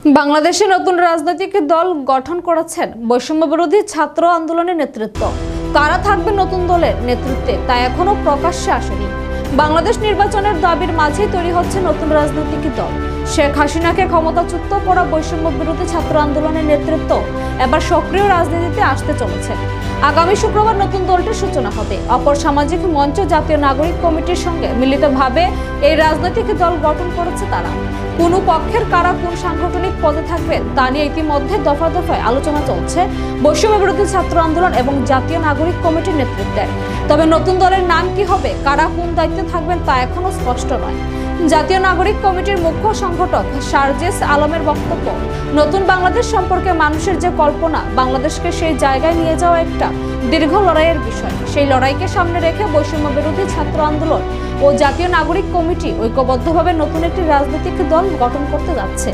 বাংলাদেশে নতুন রাজনৈতিক দল গঠন করেছেন বৈষম্য বিরোধী ছাত্র আন্দোলনের নেতৃত্ব। কারা থাকবে নতুন দলের নেতৃত্বে তা এখনও প্রকাশ্যে আসেনি। বাংলাদেশ নির্বাচনের দাবির মাঝেই তৈরি হচ্ছে নতুন রাজনৈতিক দল। শেখ হাসিনাকে ক্ষমতাচ্যুত করা বৈষম্য বিরোধী ছাত্র আন্দোলনের নেতৃত্ব এবার সক্রিয় রাজনীতিতে আসতে চলেছে। আগামী শুক্রবার নতুন দলটির সূচনা হবে। অপর সামাজিক মঞ্চ জাতীয় নাগরিক কমিটির সঙ্গে মিলিতভাবে এই রাজনৈতিক দল গঠন করেছে তারা। কোন পক্ষের কারা কোন সাংগঠনিক পদে থাকবেন তা নিয়ে ইতিমধ্যে দফা দফায় আলোচনা চলছে। বৈষম্য বিরোধী ছাত্র আন্দোলন এবং জাতীয় নাগরিক কমিটির নেতৃত্বে। তবে নতুন দলের নাম কি হবে, কারা কোন দায়িত্বে থাকবেন তা এখনও স্পষ্ট নয়। জাতীয় নাগরিক কমিটির মুখ্য সংগঠক শারজেস আলমের বক্তব্য, নতুন বাংলাদেশ সম্পর্কে মানুষের যে কল্পনা, বাংলাদেশকে সেই জায়গায় নিয়ে যাওয়া একটা দীর্ঘ লড়াইয়ের বিষয়। সেই লড়াইকে সামনে রেখে বৈষম্য বিরোধী ছাত্র আন্দোলন ও জাতীয় নাগরিক কমিটি ঐক্যবদ্ধভাবে নতুন একটি রাজনৈতিক দল গঠন করতে যাচ্ছে।